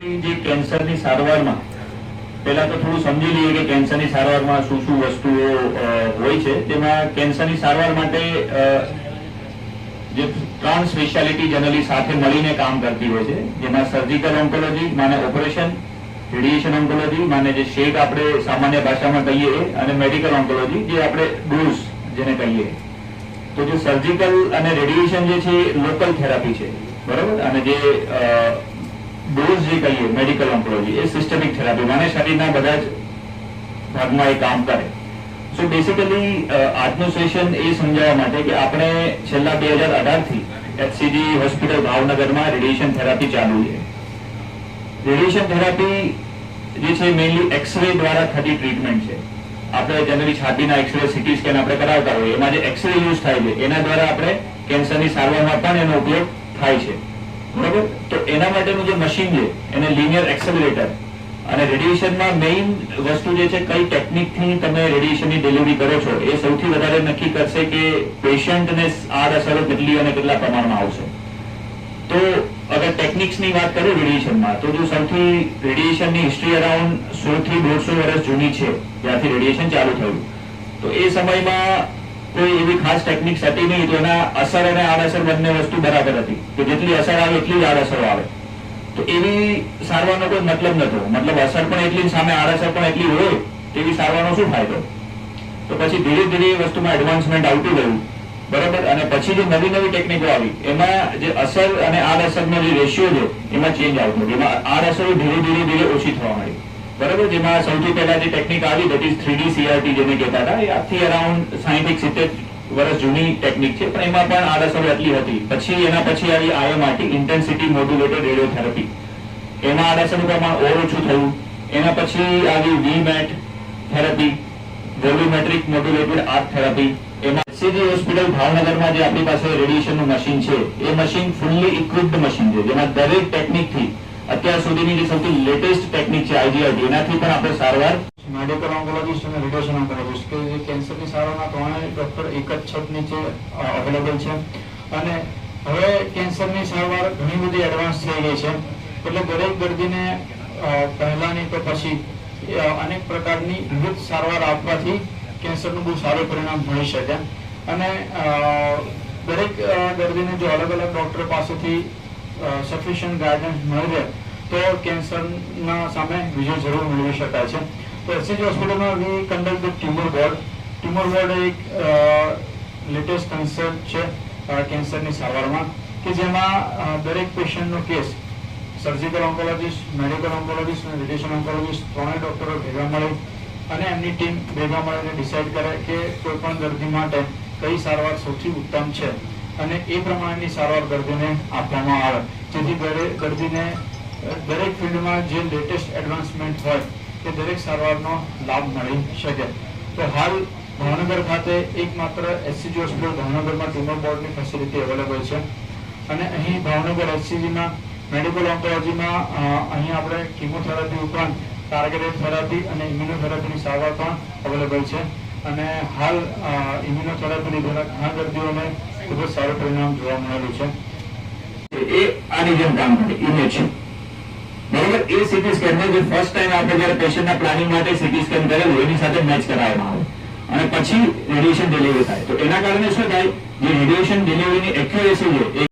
જે કેન્સરની સારવારમાં, પહેલા તો થોડું સમજી લઈએ કે કેન્સરની સારવારમાં શું શું વસ્તુઓ હોય છે. તેમાં કેન્સરની સારવાર માટે જે ત્રણ સ્પેશિયાલિટી જનરલી સાથે મળીને કામ કરતી હોય છે. જેમાં સર્જિકલ ઓન્કોલોજી માને ઓપરેશન રેડિયેશન ઓન્કોલોજી માને જે શેક આપણે સામાન્ય ભાષામાં કહીએ અને મેડિકલ ઓન્કોલોજી જે આપણે ડોઝ જેને કહીએ. તો જે સર્જિકલ અને રેડિયેશન જે છે લોકલ થેરાપી છે. બરાબર? અને જે ડોઝ જે કહીએ મેડિકલ ઓન્કોલોજી એ સિસ્ટમિક થેરાપી માને શરીરના બધા જ ભાગમાં એ કામ કરે. સો બેસિકલી આજનું સેશન એ સમજાવવા માટે કે આપણે છેલ્લા બે હજાર અઢારથી એચસીજી હોસ્પિટલ ભાવનગરમાં રેડિયેશન થેરાપી ચાલુ છે. રેડિયેશન થેરાપી જે છે મેઇનલી એક્સરે દ્વારા થતી ટ્રીટમેન્ટ છે. આપણે જનરલી છાતીના એક્સરે સિટી સ્કેન આપણે કરાવતા હોઈએ, એમાં જે એક્સરે યુઝ થાય છે, એના દ્વારા આપણે કેન્સરની સારવારમાં પણ એનો ઉપયોગ થાય છે. બરોબર? તો એના માટેનું જે મશીન છે, એને લિનિયર એક્સેલરેટર અને રેડિયેશનમાં મેઇન વસ્તુ જે છે, કઈ ટેકનિકથી તમે રેડિયેશનની ડિલિવરી કરો છો, એ સૌથી વધારે નક્કી કરશે કે પેશન્ટને આડઅસરો કેટલી અને કેટલા પ્રમાણમાં આવશે. તો અગર ટેકનિક્સની વાત કરું રેડિયેશનમાં તો જો સૌથી રેડિયેશનની હિસ્ટ્રી અરાઉન્ડ સો થી દોઢસો વર્ષ જૂની છે જ્યાંથી રેડિયેશન ચાલુ થયું. તો એ સમયમાં કોઈ એવી ખાસ ટેકનિક્સ હતી નહીં તો એના અસર અને આડઅસર બંને વસ્તુ બરાબર હતી. કે જેટલી અસર આવે, એટલી જ આડઅસરો આવે. તો એવી સારવારનો કોઈ મતલબ નતો મતલબ અસર પણ એટલી સામે આડઅસર પણ એટલી હોય તેવી સારવારનો શું ફાયદો? તો પછી ધીરે ધીરે એ વસ્તુમાં એડવાન્સમેન્ટ આવતું ગયું. બરાબર? અને પછી જે નવી નવી ટેકનિકો આવી, એમાં જે અસર અને આડઅસરનો જે રેશિયો છે, એમાં ચેન્જ આવતો. એમાં આડઅસરો ધીરે ધીરે ધીરે ઓછી થવા માંડી. બરાબર, જેમાં સૌથી પહેલા જે ટેકનિક આવી દેટ ઇઝ થ્રીડી સીઆરટી જેને કહેતા હતા, એ આજથી અરાઉન્ડ સાહીઠ સિત્તેર વર્ષ જૂની ટેકનિક છે. પણ એમાં પણ આડઅસર એટલી હતી. પછી, એના પછી આવી આઈએમઆરટી ઇન્ટેન્સિટી મોડ્યુલેટેડ રેડિયોથેરાપી એમાં આડઅસરનું પ્રમાણ ઓર ઓછું થયું. એના પછી આવી VMAT therapy volumetric modulated arc therapy એમાં સીજી હોસ્પિટલ ભાવનગરમાં જે આપણી પાસે રેડિયેશનનું મશીન છે, એ મશીન ફૂલ્લી ઇક્વિપ્ડ મશીન છે, જેમાં દરેક ટેકનિકથી અત્યાર સુધીની જે સૌથી લેટેસ્ટ ટેકનિક છે આઈજીઆરટી એનાથી પણ આપણે સારવાર મેડિકલ ઓન્કોલોજીસ્ટ અને રેડિયેશન ઓન્કોલોજીસ્ટ કે જે કેન્સરની સારવારના ત્રણેય ડોક્ટર એક જ છત નીચે અવેલેબલ છે. અને હવે કેન્સરની સારવાર ઘણી બધી એડવાન્સ થઈ ગઈ છે. એટલે દરેક દર્દીને પહેલાની તો પછી અનેક પ્રકારની વિવિધ સારવાર આપવાથી કેન્સરનું બહુ સારું પરિણામ મળી શકે. અને દરેક દર્દીને જો અલગ અલગ ડૉક્ટર પાસેથી સફિશિયન્ટ ગાઈડન્સ મળી રહે તો કેન્સરના સામે વિજય જરૂર મેળવી શકાય છે. તો એસસીજી હોસ્પિટલમાં we conduct the tumour board tumour board એક લેટેસ્ટ કન્સેપ્ટ છે કેન્સરની સારવારમાં કે જેમાં દરેક પેશન્ટનો case surgical oncologist medical oncologist અને રેડિયેશન ઓન્કોલોજીસ્ટ ત્રણેય ડૉક્ટરો ભેગા મળે અને એમની ટીમ ભેગા મળીને ડિસાઇડ કરે કે કોઈ પણ દર્દી માટે કઈ સારવાર સૌથી ઉત્તમ છે. અને એ પ્રમાણેની સારવાર દર્દીને આપવામાં આવે. જેથી દર્દીને દરેક ફિલ્ડમાં જે લેટેસ્ટ એડવાન્સમેન્ટ હોય તે દરેક સારવારનો લાભ મળી શકે. તો હાલ ભાવનગર ખાતે એકમાત્ર એસસીજી હોસ્પિટલ ભાવનગરમાં ટ્યુમર બોર્ડની ફેસિલિટી અવેલેબલ છે. અને અહીં ભાવનગર એસસીજીમાં મેડિકલ ઓન્કોલોજીમાં અહીં આપણે કિમોથેરાપી ઉપરાંત ટાર્ગેટેડ થેરાપી અને ઇમ્યુનોથેરાપીની સારવાર પણ અવેલેબલ છે. અને હાલ ઇમ્યુનોથેરાપી લીધેલા ઘણા દર્દીઓને ખૂબ જ સારું પરિણામ જોવા મળેલું છે. એ આની જેમ કામ કરે ઇમેજ બરોબર? એ સીટી સ્કેન જે ફર્સ્ટ ટાઈમ આપણે જ્યારે પેશન્ટના પ્લાનિંગ માટે સીટી સ્કેન કરેલું, એની સાથે મેચ કરાવવામાં આવે. અને પછી રેડિયેશન ડિલિવરી થાય. તો એના કારણે શું થાય? જે રેડિયેશન ડિલિવરીની એક્યુરેસી છે